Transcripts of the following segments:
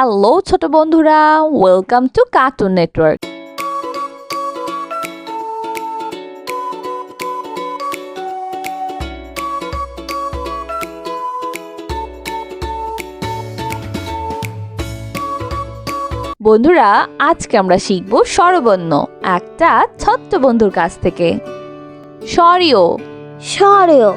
Hello ছোট বন্ধুরা। Welcome to cartoon network বন্ধুরা আজকে আমরা শিখব স্বরবর্ণ একটা ছোট্ট বন্ধুর কাছ থেকে। স্বরীয়। সরেও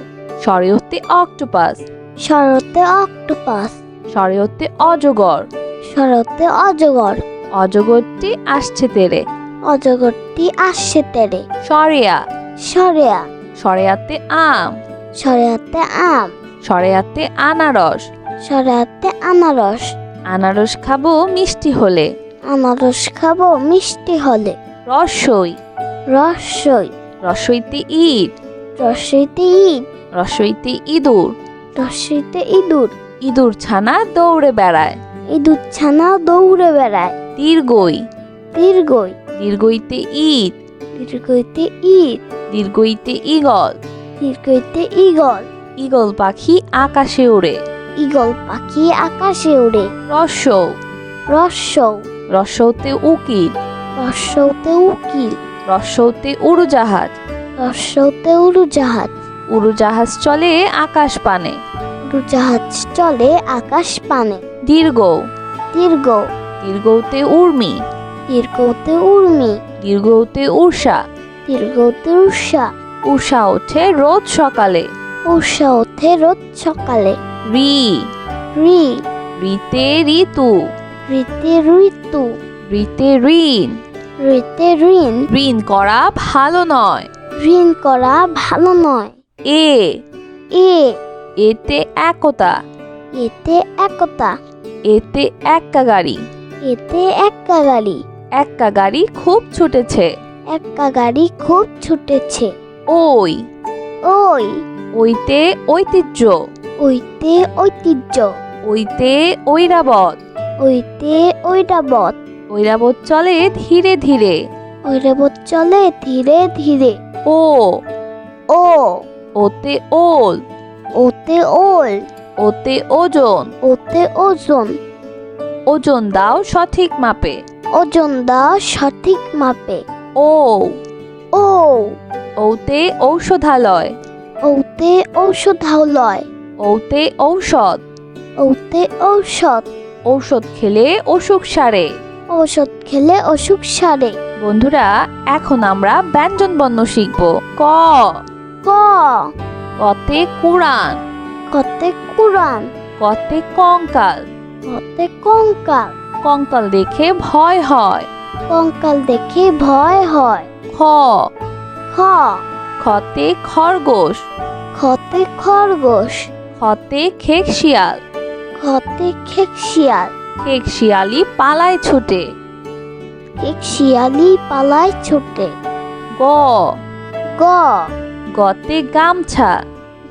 স্বরীয়তে অক্টোপাস শরতে অক্টোপাস স্বরীয়তে অজগর। শরতে অজগর। অজগরটি আসছে তেরে। অজগরটি আসছে তেরে। সরেয়া। সরেয়া। সরেয়াতে আম। সরেয়াতে আম। সরেয়াতে আনারস। সরেয়াতে আনারস। আনারস খাব মিষ্টি হলে। আনারস খাব মিষ্টি হলে। রসই। রসই। রসইতে ইট। রসইতে ইট। রসইতে ইঁদুর। রসইতে ইঁদুর। ইঁদুর ছানা দৌড়ে বেড়ায়। ইঁদুর ছানা দৌড়ে বেড়ায়। দীর্ঘই। দীর্ঘই। দীর্ঘইতে ঈদ দীর্ঘইতে ঈদ দীর্ঘইতে ঈগল। দীর্ঘইতে ঈগল। ঈগল পাখি আকাশে ওড়ে। ঈগল পাখি আকাশে ওড়ে। রসৌ রসৌ রসৌতে উকিল। রসৌতে উকিল। রসৌতে উড়োজাহাজ। রসৌতে উড়োজাহাজ। উড়োজাহাজ চলে আকাশ পানে। উড়োজাহাজ চলে আকাশ পানে। দীর্ঘ। দীর্ঘ। দীর্ঘতে উর্মি। দীর্ঘতে উর্মি। দীর্ঘতে উষা দীর্ঘতে উষা উষা ওঠে রোজ সকালে। উষা ওঠে রোজ সকালে। রি। রি। রিতে ঋতু। ঋতে ঋতু। ঋতে ঋণ। ঋতে ঋণ। ঋণ করা ভালো নয়। ঋণ করা ভালো নয়। এ। এ। এতে একতা। এতে একতা। এতে এক্কা গাড়ি। এতে এক্কা গাড়ি। এক্কা গাড়ি খুব ছুটেছে। এক্কা গাড়ি খুব ছুটেছে। ওই। ওই। ওইতে ঐতিহ্য। ওইতে ঐতিহ্য। ওইতে ঐরাবত। ওইতে ঐরাবত। ঐরাবত চলে ধীরে ধীরে। ঐরাবত চলে ধীরে ধীরে। ও। ও। ওতে ওল। ওতে ওল। ওতে ওজন। ওতে ওজন। ওজন দাও সঠিক মাপে। ওজন দাও সঠিক মাপে। ও। ও। ওতে ঔষধালয়। ওতে ঔষধালয়। ওতে ঔষধ। ওতে ঔষধ। ঔষধ খেলে অসুখ সারে। ঔষধ খেলে অসুখ সারে। বন্ধুরা এখন আমরা ব্যঞ্জন বর্ণ শিখব। ক। ক। কতে কুরআন। কতে কুরান কতে কঙ্কাল। কতে কঙ্কাল। কঙ্কাল দেখে ভয় হয়। কঙ্কাল দেখে ভয় হয়। খ। খ। খতে খরগোশ। খতে খরগোশ। খতে খেক শিয়াল খতে খেক শিয়াল খেক শিয়ালি পালায় ছুটে। এক শিয়ালি পালায় ছুটে। গ। গ। গতে গামছা।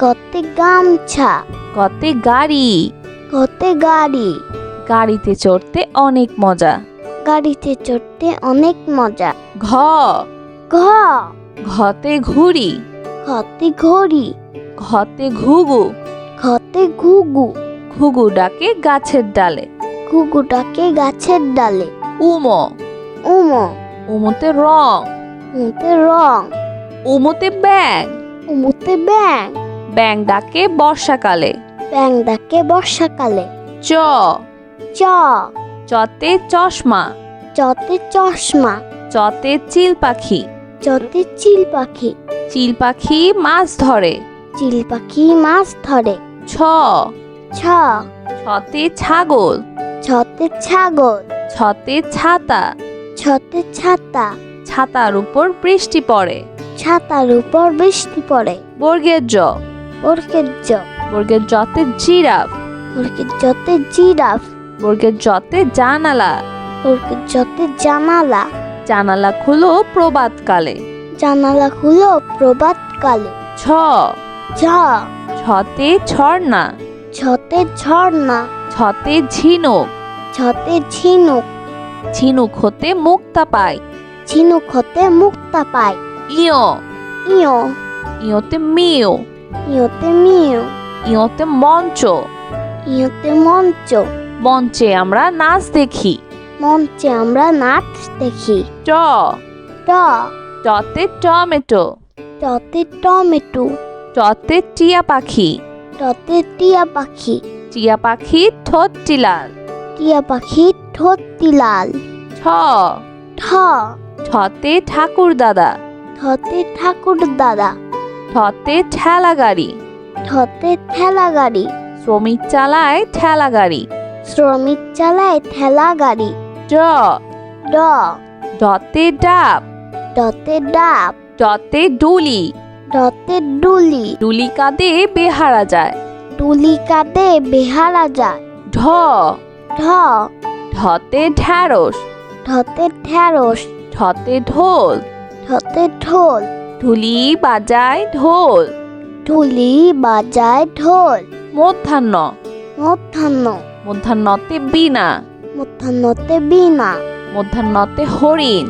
গতে গামছা। কতে গাড়ি। কতে গাড়ি। গাড়িতে চড়তে অনেক মজা। গাড়িতে চড়তে অনেক মজা। ঘ। ঘ। ঘতে ঘুড়ি। ঘতে ঘড়ি। ঘতে ঘুঘু। ঘতে ঘুঘু। ঘুঘু ডাকে গাছের ডালে। ঘুঘুটাকে গাছের ডালে। উমো। উমো। উমোতে রং। উমতে রং। উমোতে ব্যাং উমুতে ব্যাং ব্যাং ডাকে বর্ষাকালে। ব্যাং ডাকে বর্ষাকালে। চ। চ। চতে চশমা। চতে চশমা। চতে চিল পাখি। চতে চিল পাখি। চিল পাখি মাছ ধরে। চিল পাখি মাছ ধরে। ছ। ছ। ছতে ছাগল। ছতে ছাগল। ছতে ছাতা। ছতে ছাতা। ছাতার উপর বৃষ্টি পড়ে। ছাতার উপর বৃষ্টি পড়ে। বর্গের জ। বর্গের জ বর্গের জতে জিরাফ। বর্গের জতে জিরাফ। বর্গের জতে জানালা। বর্গের জতে জানালা। জানালা খুলো প্রবাদকালে জানালা খুলো প্রভাত কালে ছ ঝ। ছতে ঝর্ণা। ছতে ঝর্ণা। ছতে ঝিনুক। ছতে ঝিনুক। ঝিনুক হতে মুক্তা পায়। ঝিনুক হতে মুক্তা পায়। ইয়। ইয়। ইয়তে মিউ ইয়তে মিউ ইয়তে মঞ্চ ইয়তে মঞ্চ মঞ্চে আমরা নাচ দেখি মঞ্চে আমরা নাচ দেখি ট ট টতে টমেটো টতে টমেটো টতে টিয়া পাখি টতে টিয়া পাখি টিয়া পাখি ঠোঁটটি লাল টিয়া পাখি ঠোঁটটি লাল ঠ ঠ ঠতে ঠাকুর দাদা ঠতে ঠাকুর দাদা ঠতে ঠেলা গাড়ি। ঠতে ঠেলা গাড়ি। শ্রমিক চালায় ঠেলা গাড়ি। শ্রমিক চালায় ঠেলা গাড়ি। ড। ড। ডতে ডাব। ডতে ডাব। ডতে ডুলি। ডতে ডুলি। ডুলি কাঁদে বেহারা যায়। ডুলি কাটে বেহারা যায়। ঢ। ঢ। ঢতে ঢ্যাঁড়স। ঢতে ঢেঁড়স ঢতে ঢোল। ঢতে ঢোল। ঢুলি বাজায় ঢোল। ঢুলি বাজায় ঢোল। মধ্যাহ্ন। মধ্যাহ্ন। মধ্যাহ্নতে বীণা। মধ্যাহ্নতে বীণা। মধ্যাহ্নতে হরিণ।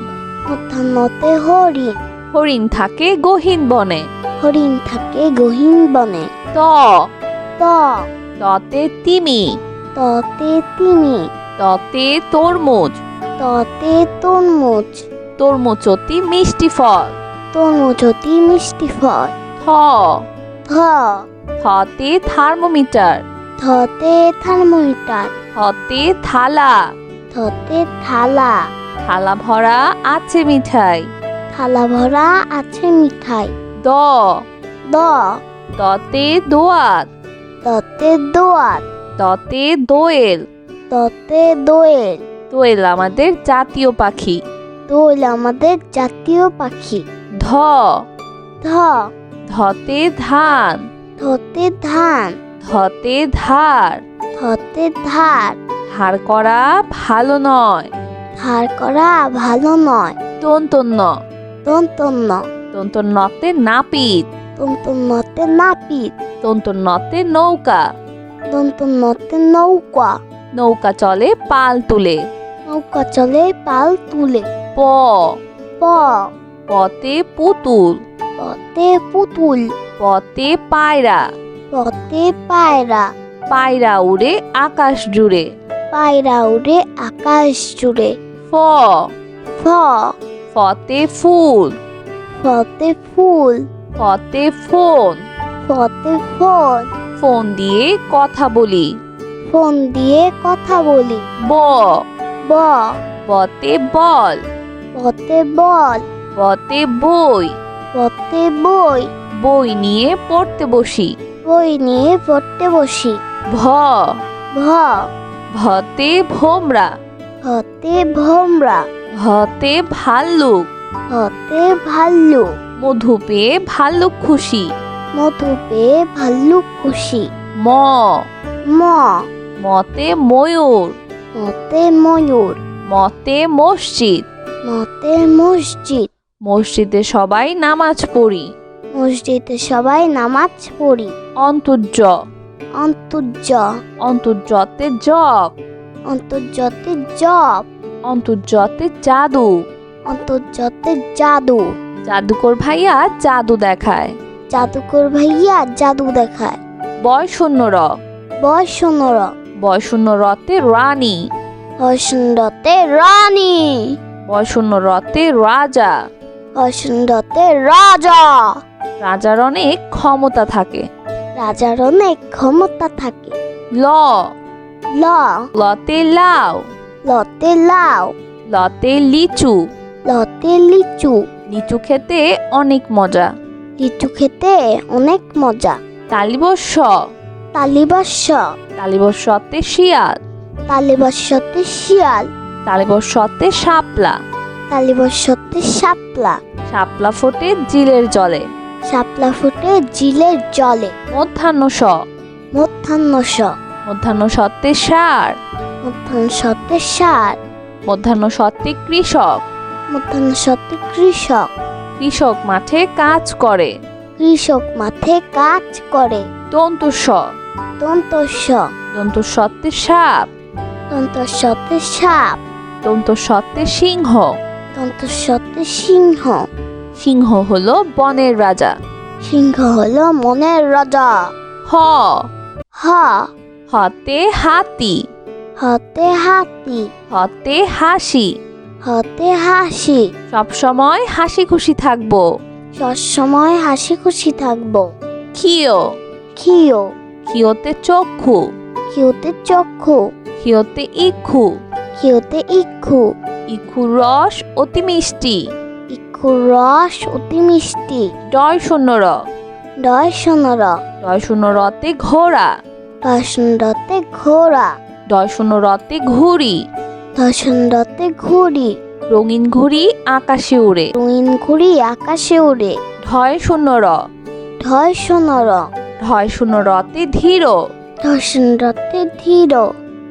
মধ্যাহ্নতে হরিণ। হরিণ থাকে গহীন বনে। হরিণ থাকে গহীন বনে। ত। ত। ততে তিমি। ততে তিমি। ততে তরমুজ। ততে তরমুজ। তরমুজতি মিষ্টি ফল। তরমুজতি মিষ্টি ফল। থ। থ। থতে থার্মোমিটার। থতে থার্মোমিটার। থতে থালা। থতে থালা। থালা ভরা আছে মিঠাই। থালা ভরা আছে মিঠাই। দ। দ। দতে দোয়াত ততে দোয়াত দতে দোয়েল। ততে দোয়েল। দোয়েল আমাদের জাতীয় পাখি। দোয়েল আমাদের জাতীয় পাখি। ধ। ধ। ধতে ধান। ধতে ধান। ধতে ধার। ধতে ধার। ধার করা ভালো নয়। ধার করা ভালো নয়। তন্তন্য। তন্তন্য। তন্তন্নতে নাপিত। তন্তন্নতে নাপিত। তন্তন্নতে নৌকা। তন্তন্নতে নৌকা। নৌকা চলে পাল তুলে। নৌকা চলে পাল তুলে। প। প। পতে পুতুল। পতে পুতুল। পতে পায়রা। পতে পায়রা। পায়রা উড়ে আকাশ জুড়ে। পায়রা উড়ে আকাশ জুড়ে। ফ। ফ। ফতে ফুল। ফতে ফুল। ফতে ফোন। ফতে ফোন। ফোন দিয়ে কথা বলি। ফোন দিয়ে কথা বলি। ব। ব। বতে বল। পতে বল। বতে বই। পতে বই। বই নিয়ে পড়তে বসি। বই নিয়ে পড়তে বসি। ভ। ভ। ভতে ভোমরা। হতে ভোমরা। ভতে ভাল্লুক। হতে ভাল্লুক। মধু পেয়ে ভাল্লুক খুশি। মধু পেয়ে ভাল্লুক খুশি। ম। ম। মতে ময়ূর। মতে ময়ূর। মতে মসজিদ। মতে মসজিদ। মসজিদে সবাই নামাজ পড়ি। মসজিদে সবাই নামাজ পড়ি। অন্তর্য। অন্তর্য। অন্তর্যতে জব অন্তর্জতে জব অন্তর্যতে জাদু। অন্তর্জতে জাদু। জাদুকর ভাইয়া জাদু দেখায়। জাদুকর ভাইয়া জাদু দেখায়। বয় শূন্য র বয় শোনর বয় শূন্য রতে রানী। হসুন্দতে রানী। বয় শূন্য রতে রাজা। হসুন্দতে রাজা। রাজার অনেক ক্ষমতা থাকে। রাজার অনেক ক্ষমতা থাকে। ল। ল। লতে লাউ। লতে লাউ। লতে লিচু। লতে লিচু। লিচু খেতে অনেক মজা। লিচু খেতে অনেক মজা। তালিবস্য তালিবাস্য তালিবস্যতে শিয়াল। তালিবাস্যতে শিয়াল। তালিবস্যতে শাপলা। তালিবাস্যতে শাপলা। শাপলা ফোটে জিলের জলে। শাপলা ফুটে জিলের জলে। মধ্যাহ্ন স মধ্যাহ্ন স মধ্যাহ্ন সত্ত্বে সার মধ্যাহ্ন সত্যে সার মধ্যাহ্ন সত্ত্বে কৃষক। মধ্যাহ্ন সত্যে কৃষক। কৃষক মাঠে কাজ করে। কৃষক মাঠে কাজ করে। দন্তুস দন্তস্য দন্তুসত্ত্বে সাপ। দন্তস্যতে সাপ। দন্তসত্ত্বে সিংহ। দন্তস্যতে সিংহ। সিংহ হলো বনের রাজা। সিংহ হলো মনের রাজা। হ। হ। হতে হাতি। হতে হাতি। হতে হাসি। হতে হাসি। সবসময় হাসি খুশি থাকব। সবসময় হাসি খুশি থাকব। খিও খিও খিওতে চক্ষু। খিওতে চক্ষু। খিওতে ইক্ষু। খিওতে ইক্ষু। ইক্ষুর রস অতি মিষ্টি। ইক্ষুর রস অতি মিষ্টি। ডয় শূন্য র। ডয় শূন্য র। ডয় শূন্য রতে ঘোড়া। দশনরতে ঘোড়া। ডয় শূন্য রতে ঘুড়ি। দশনরতে ঘুড়ি। রঙিন ঘুড়ি আকাশে উড়ে। রঙিন ঘুড়ি আকাশে উড়ে। ঢয় শূন্য র। ঢয় শূন্য র। ঢয় শূন্য রতে ধীর। দশনরতে ধীর।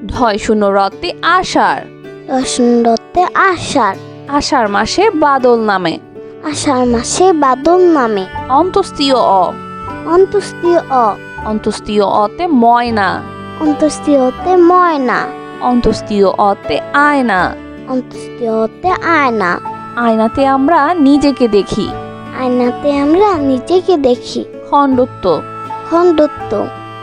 ঢয় শূন্য রতে আষাঢ়। দশনরতে আষাঢ়। আষাঢ় মাসে বাদল নামে। আষাঢ় মাসে বাদল নামে। অন্তস্তীয় অ। অন্তস্তীয় অ। অন্তস্তীয় অতে ময়না। অন্তস্তীয়তে ময়না। অন্তস্তীয় অতে আয়না। অন্তস্তীয়তে আয়না। আয়নাতে আমরা নিজেকে দেখি। আয়নাতে আমরা নিজেকে দেখি। খণ্ডত্ব। খণ্ডত্ব।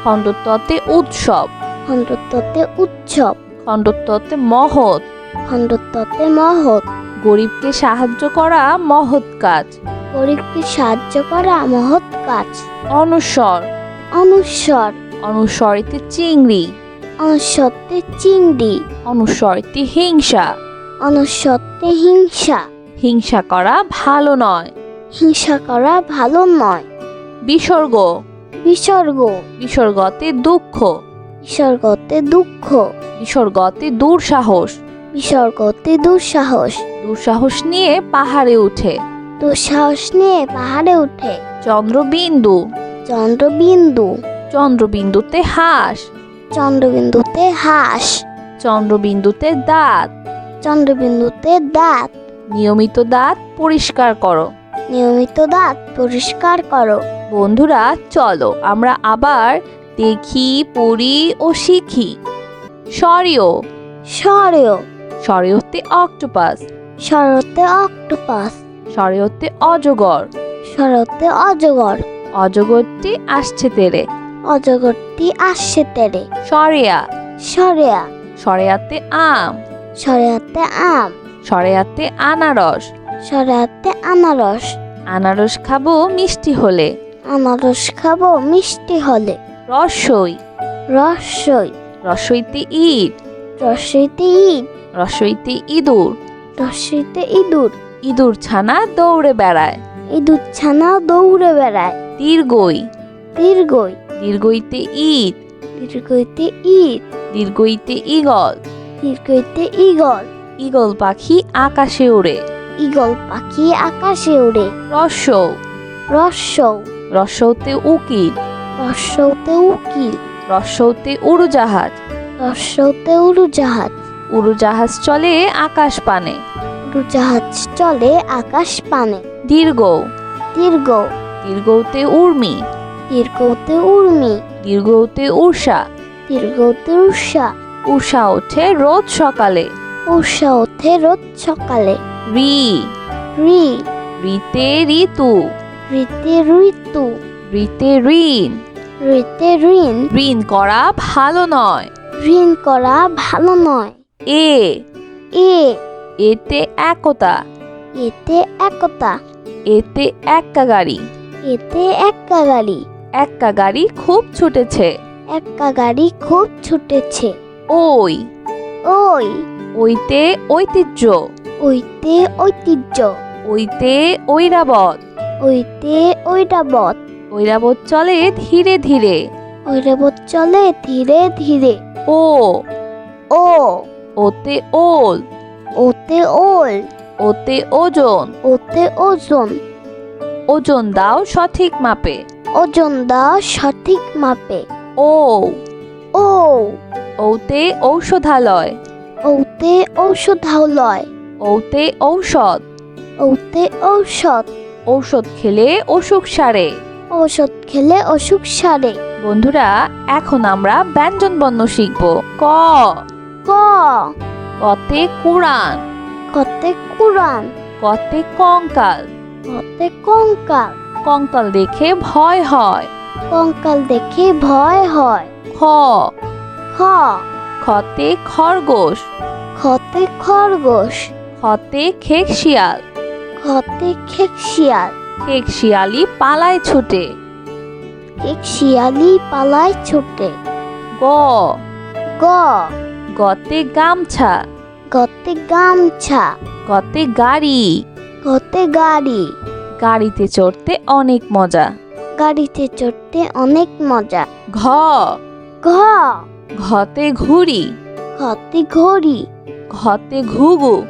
খণ্ডত্বতে উৎসব। খণ্ডত্বতে উৎসব। খণ্ডত্বতে মহৎ। খণ্ডত্বতে মহৎ। গরিবকে সাহায্য করা মহৎ কাজ। গরিবকে সাহায্য করা মহৎ কাজ। অনুসর। অনুসর। অনুসরিতে চিংড়ি। অনুসত্বে চিংড়ি। অনুস্বরিতে হিংসা। অনুসত্বে হিংসা। হিংসা করা ভালো নয়। হিংসা করা ভালো নয়। বিসর্গ। বিসর্গ। বিসর্গতে দুঃখ। বিসর্গতে দুঃখ। বিসর্গতে দুঃসাহস। বিসর্গতে দুঃসাহস। দুঃসাহস নিয়ে পাহাড়ে উঠে। দুঃসাহস নিয়ে পাহাড়ে উঠে। চন্দ্রবিন্দু। চন্দ্রবিন্দু। চন্দ্রবিন্দুতে হাঁস। চন্দ্রবিন্দুতে হাঁস। চন্দ্রবিন্দুতে দাঁত। চন্দ্রবিন্দুতে দাঁত। নিয়মিত দাঁত পরিষ্কার করো। নিয়মিত দাঁত পরিষ্কার করো। বন্ধুরা চলো আমরা আবার দেখি পড়ি ও শিখি। সরিও সরেও সরেওতে অক্টোপাস। শরতে অক্টোপাস। সরেওতে অজগর। শরতে অজগর। অজগরটি আসছে তেরে। অজগরটি আসছে তেরে। সরেয়া। সরেয়া। সরেয়াতে আম। সরেয়াতে আম। সরেয়াতে আনারস। সরেয়াতে আনারস। আনারস খাব মিষ্টি হলে। আনারস খাব মিষ্টি হলে। রসই রসই রসইতে ইট। রসইতে ইট। রসইতে ইঁদুর। রসইতে ইঁদুর? ইঁদুর ছানা দৌড়ে বেড়ায়। ইঁদুর ছানা দৌড়ে বেড়ায়। দীর্ঘই। দীর্ঘই? দীর্ঘইতে ইট। দীর্ঘইতে ইট? দীর্ঘইতে ইগল দীর্ঘইতে ইগল ইগল পাখি আকাশে উড়ে ইগল পাখি আকাশে উড়ে রসৌ রসৌ রসৌতে উকিল। রসৌতে উকিল। রসৌতে উড়োজাহাজ। রসৌতে উড়োজাহাজ। উড়োজাহাজ চলে আকাশ পানে। উড়োজাহাজ চলে আকাশ পানে। দীর্ঘ দীর্ঘ দীর্ঘতে উর্মি দীর্ঘতে উর্মি দীর্ঘতে উষা দীর্ঘতে উষা উষা ওঠে রোজ সকালে। উষা ওঠে রোজ সকালে। রি। রি। রিতে ঋতু। ঋতে ঋতু। ঋতে ঋণ। ঋতে ঋণ। ঋণ করা ভালো নয়। ঋণ করা ভালো নয়। এ। এ। এতে একতা। এতে একতা। এতে এক্কা গাড়ি। এতে এক্কা গাড়ি। এক্কা গাড়ি খুব ছুটেছে। এক্কা গাড়ি খুব ছুটেছে। ওই। ওই। ওইতে ঐতিহ্য। ওইতে ঐতিহ্য। ওইতে ঐরাবত। ওইতে ঐরাবত। ঐরাবত চলে ধীরে ধীরে। ঐরাবত চলে ধীরে ধীরে। ও। ও। ওতে ওল। ওতে ওল। ওতে ওজন। ওতে ওজন। ওজন দাও সঠিক মাপে। ওজন দাও সঠিক মাপে। ও। ও। ওতে ঔষধালয়। ওতে ঔষধালয়। ওতে ঔষধ। ওতে ঔষধ। ঔষধ খেলে অসুখ সারে। ঔষধ খেলে অসুখ সারে। বন্ধুরা এখন আমরা ব্যঞ্জন বর্ণ শিখব। ক ক? কতে কুরআন কতে কুরান কতে কঙ্কাল। কতে কঙ্কাল। কঙ্কাল দেখে ভয় হয়। কঙ্কাল দেখে ভয় হয়। খ। খ। খতে খরগোশ। খতে খরগোশ। খতে খেক শিয়াল খতে খেক শিয়াল খেক শিয়ালি পালায় ছুটে। খেক শিয়ালি পালায় ছুটে। গ। গ। গতে গামছা। গতে গামছা। গতে গাড়ি। গতে গাড়ি। গাড়িতে চড়তে অনেক মজা। গাড়িতে চড়তে অনেক মজা। ঘ। ঘ। ঘতে ঘুড়ি। ঘতে ঘড়ি। ঘতে ঘুঘু।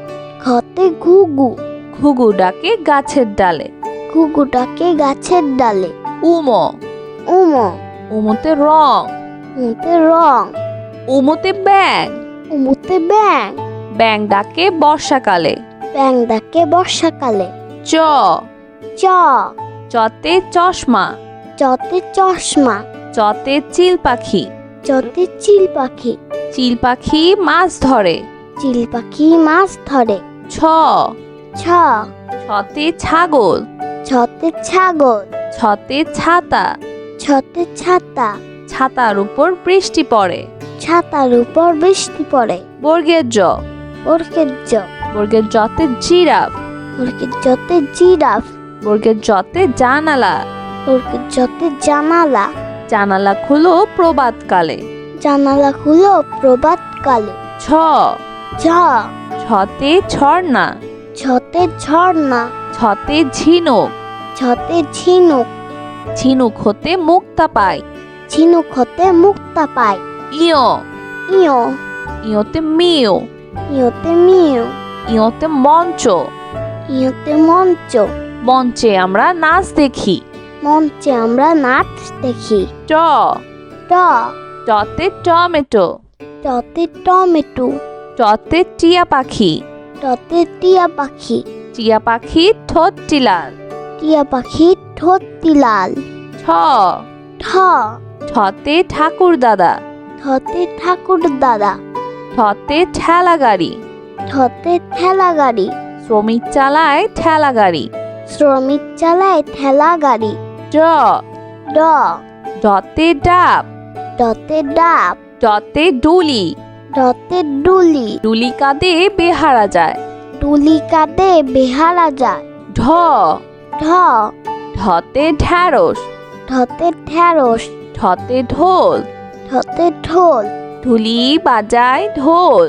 ঘতে ঘুঘু। ঘুঘু ডাকে গাছের ডালে। ঘুঘুটাকে গাছের ডালে। উমো। উমো। উমোতে রং। উমতে রং। উমোতে ব্যাং উমুতে ব্যাং ব্যাং ডাকে বর্ষাকালে। ব্যাং ডাকে বর্ষাকালে। চ। চ। চতে চশমা। চতে চশমা। চতে চিল পাখি। চতে চিল পাখি। চিল পাখি মাছ ধরে। চিল পাখি মাছ ধরে। ছ। ছ। ছতে ছাগল। ছতে ছাগল। ছতে ছাতা। ছতে ছাতা। ছাতার উপর বৃষ্টি পড়ে। ছাতার উপর বৃষ্টি পড়ে। বর্গের জ। বর্গের জ। বর্গের জতে জিরাফ। বর্গের জতে জিরাফ। বর্গের জতে জানালা। বর্গের জতে জানালা। জানালা খুলো প্রবাদকালে। জানালা খুলো প্রভাত কালে ছ ছ ছতে ঝর্ণা। ছতে ঝর্ণা। ছতে ঝিনুক। ছতে ঝিনুক। ঝিনুক হতে মুক্তা পায়। ঝিনুক হতে মুক্তা পায়। ইয় ইয় ইয়তে মিউ ইয়তে মিউ ইয়তে মঞ্চ ইয়তে মঞ্চ মঞ্চে আমরা নাচ দেখি মঞ্চে আমরা নাচ দেখি ট ট টতে টমেটো টতে টমেটো টতে টিয়া পাখি টতে টিয়া পাখি টিয়া পাখি ঠোঁটটি লাল টিয়া পাখি ঠোঁটটি লাল ঠ ঠ ঠতে ঠাকুর দাদা ঠতে ঠাকুর দাদা। ঠতে ঠেলা গাড়ি। ঠতে ঠেলা গাড়ি। শ্রমিক চালায় ঠেলা গাড়ি। শ্রমিক চালায় ঠেলা গাড়ি। ড। ড। ডতে ডাব। ডতে ডাব। ডতে ডুলি। ডতে ডুলি। ডুলি কাঁদে বেহারা যায়। ডুলি কাঁদে বেহারা যায়। ঢ। ঢ। ঢতে ঢ্যাঁড়স। ঢতে ঢেঁড়স ঢতে ঢোল। ঢতে ঢোল। ঢুলি বাজায় ঢোল।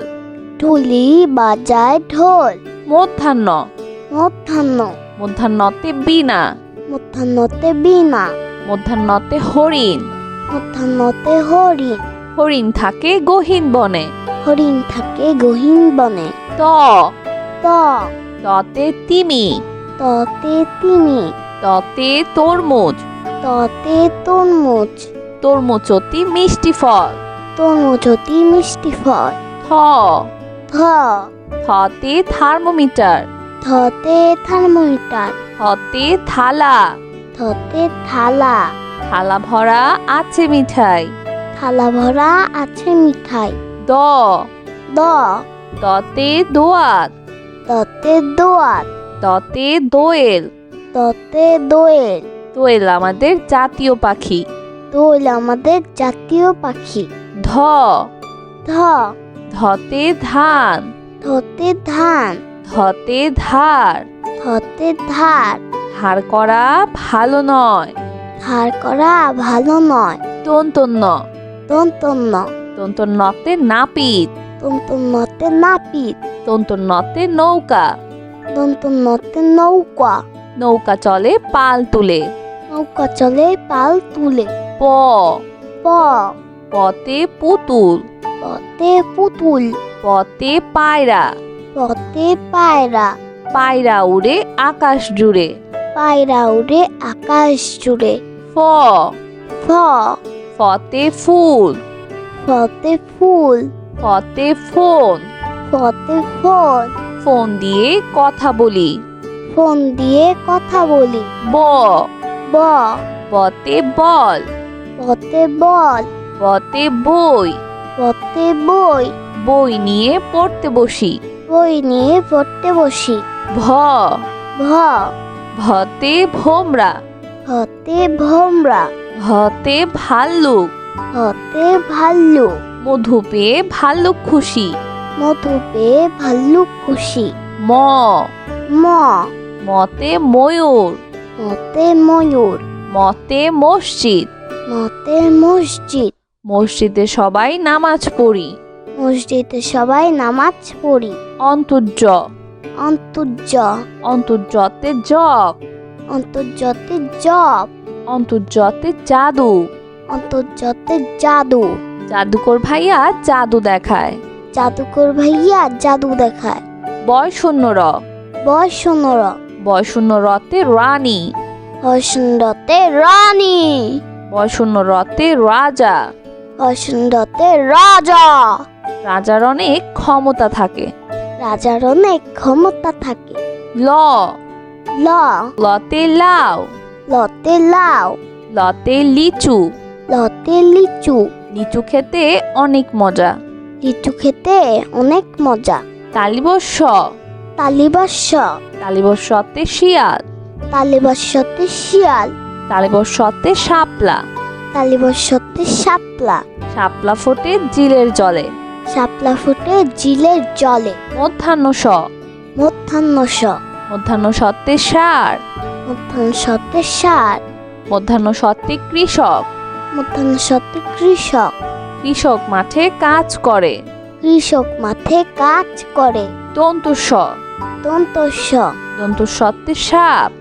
ঢুলি বাজায় ঢোল। মধ্যাহ্ন। মধ্যাহ্ন। মধ্যাহ্নতে বীণা। মধ্যাহ্নতে বীণা। মধ্যাহ্নতে হরিণ। মধ্যাহ্নতে হরিণ। হরিণ থাকে গহীন বনে। হরিণ থাকে গহীন বনে। ত। ত। ততে তিমি। ততে তিমি। ততে তরমুজ। ততে তরমুজ। তরমুজতি মিষ্টি ফল। তরমুজ অতি মিষ্টি ফল। থ। থ। থতে থার্মোমিটার। থতে থার্মোমিটার। থতে থালা। থতে থালা। থালা ভরা আছে মিঠাই। থালা ভরা আছে মিঠাই। দ। দ। দতে দোয়াত। ততে দোয়াত। দতে দোয়েল। ততে দোয়েল। দোয়েল আমাদের জাতীয় পাখি। দোয়েল আমাদের জাতীয় পাখি। ধ। ধ। ধতে ধান। ধতে ধান। ধতে ধার। ধতে ধার। ধার করা ভালো নয়। ধার করা ভালো নয়। তন্তন্য তন্তন্য তন্তন্নতে নাপিত। তন্তন্নতে নাপিত। তন্তন্নতে নৌকা। তন্তন্নতে নৌকা। নৌকা চলে পাল তুলে। নৌকা চলে পাল তুলে। প। প। পতে পুতুল। পতে পুতুল। পতে পায়রা। পতে পায়রা। পায়রা উড়ে আকাশ জুড়ে। পায়রা উড়ে আকাশ জুড়ে। ফ। ফ। ফতে ফুল। ফতে ফুল। ফতে ফোন। ফতে ফোন। ফোন দিয়ে কথা বলি। ফোন দিয়ে কথা বলি। ব। ব। বতে বল। পতে বল। বতে বই। পতে বই। বই নিয়ে পড়তে বসি। বই নিয়ে পড়তে বসি। ভ। ভ। ভতে ভোমরা। হতে ভোমরা। ভতে ভাল্লুক। হতে ভাল্লুক। মধু পেয়ে ভাল্লুক খুশি। মধু পেয়ে ভাল্লুক খুশি। ম। ম। মতে ময়ূর। মতে ময়ূর। মতে মসজিদ। মতে মসজিদ। মসজিদে সবাই নামাজ পড়ি। মসজিদে সবাই নামাজ পড়ি। অন্তর্য। অন্তর্য। অন্তর্জতে জগ অন্তর্জতে জব অন্তর্জতে জাদু। অন্তর্জতে জাদু। জাদুকর ভাইয়া জাদু দেখায়। জাদুকর ভাইয়া জাদু দেখায়। বয় শূন্য র বয় শূন্যর বয় শূন্য রতে রানী। রানী বয় শূন্য রতে রাজা। হসুন্দতে রাজা। রাজার অনেক ক্ষমতা থাকে। রাজার অনেক ক্ষমতা থাকে। ল। ল। লতে লাউ। লতে লাউ। লতে লিচু। লতে লিচু। লিচু খেতে অনেক মজা। লিচু খেতে অনেক মজা। তালিবস্য তালিবাস্য তালিবস্যতে শিয়াল। তালিবাস্যতে শিয়াল। তালিবস্যতে শাপলা। তালিবাস্যতে শাপলা। শাপলা ফোটে জিলের জলে। শাপলা ফুটে জিলের জলে। মধ্যাহ্ন স মধ্যাহ্ন স মধ্যাহ্ন সত্ত্বে সার। মধ্যাহ্ন সত্যে সার। মধ্যাহ্ন সত্ত্বে কৃষক। মধ্যাহ্ন সত্যে কৃষক। কৃষক মাঠে কাজ করে। কৃষক মাঠে কাজ করে। দন্তুস দন্তস্য দন্তুসত্ত্বে সাপ।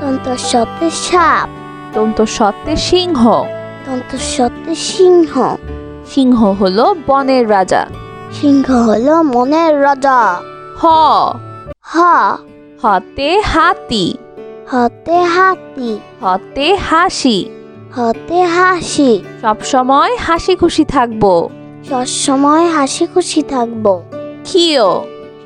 দন্তস্যতে সাপ। দন্তসত্ত্বে সিংহ। দন্তস্যতে সিংহ। সিংহ হলো বনের রাজা। সিংহ হলো মনের রাজা। হ। হ। হতে হাতি। হতে হাতি। হতে হাসি। হতে হাসি। সবসময় হাসি খুশি থাকব। সবসময় হাসি খুশি থাকব। ক্ষিয়।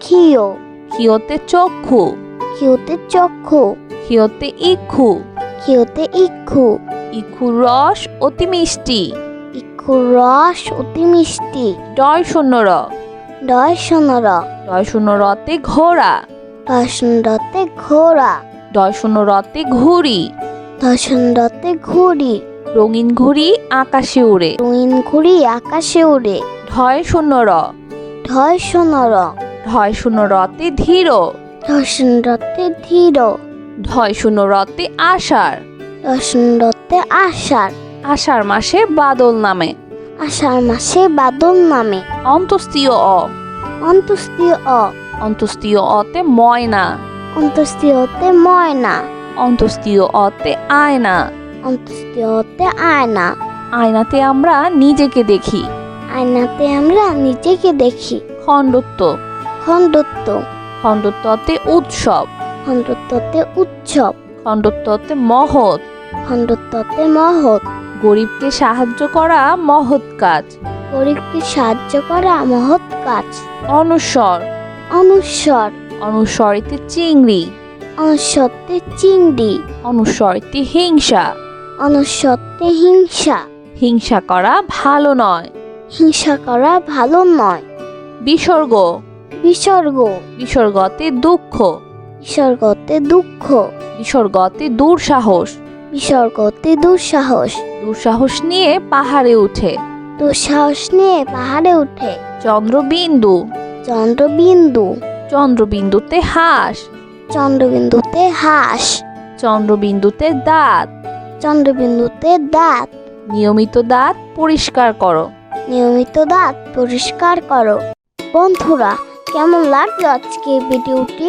খিও ক্ষিয়তে চক্ষু। খিওতে চক্ষু। ক্ষিয়তে ইক্ষু। খিওতে ইক্ষু। ইক্ষুর রস অতি মিষ্টি। ইক্ষুর রস অতি মিষ্টি। ডয় শূন্য র। ডয় শূন্য র। ডয় শূন্য রতে ঘোড়া। দশন্দতে ঘোড়া। ডয় শূন্য রতে ঘুড়ি। দশন্দতে ঘুড়ি। রঙিন ঘুড়ি আকাশে উড়ে। রঙিন ঘুড়ি আকাশে উড়ে। ঢয় শূন্য র। ঢয় র। ঢয় শূন্য রতে ধীর। দশন্দতে ধীর। ঢয় শূন্য রতে আষাঢ়। দশন্দতে আষাঢ়। আষাঢ় মাসে বাদল নামে। আষাঢ় মাসে বাদল নামে। অন্তস্তীয় অ। অন্তস্তীয় অ। অন্তস্তীয় অতে ময়না। অন্তস্তীয়তে ময়না। অন্তস্তীয় অতে আয়না। অন্তস্তীয়তে আয়না। আয়নাতে আমরা নিজেকে দেখি। আয়নাতে আমরা নিজেকে দেখি। খণ্ডত্ব। খণ্ডত্ব। খণ্ডত্বতে উৎসব। খণ্ডত্বতে উৎসব। খণ্ডত্বতে মহৎ। খণ্ডত্বতে মহৎ। গরিবকে সাহায্য করা মহৎ কাজ। গরিবকে সাহায্য করা মহৎ কাজ। অনুসর। অনুসর। অনুসরিতে চিংড়ি। অনুস্বরতে চিংড়ি। অনুস্বরিতে হিংসা। অনুস্বরতে হিংসা। হিংসা করা ভালো নয়। হিংসা করা ভালো নয়। বিসর্গ। বিসর্গ। বিসর্গতে দুঃখ। বিসর্গতে দুঃখ। বিসর্গতে দুঃসাহস। বিসর্গতে দুঃসাহস। দুঃসাহস নিয়ে পাহাড়ে উঠে। দুঃসাহস নিয়ে পাহাড়ে উঠে। চন্দ্রবিন্দু। চন্দ্রবিন্দু। চন্দ্রবিন্দুতে হাঁস। চন্দ্রবিন্দুতে হাঁস। চন্দ্রবিন্দুতে দাঁত। চন্দ্রবিন্দুতে দাঁত। নিয়মিত দাঁত পরিষ্কার করো। নিয়মিত দাঁত পরিষ্কার করো। বন্ধুরা কেমন লাগল আজকে ভিডিওটি?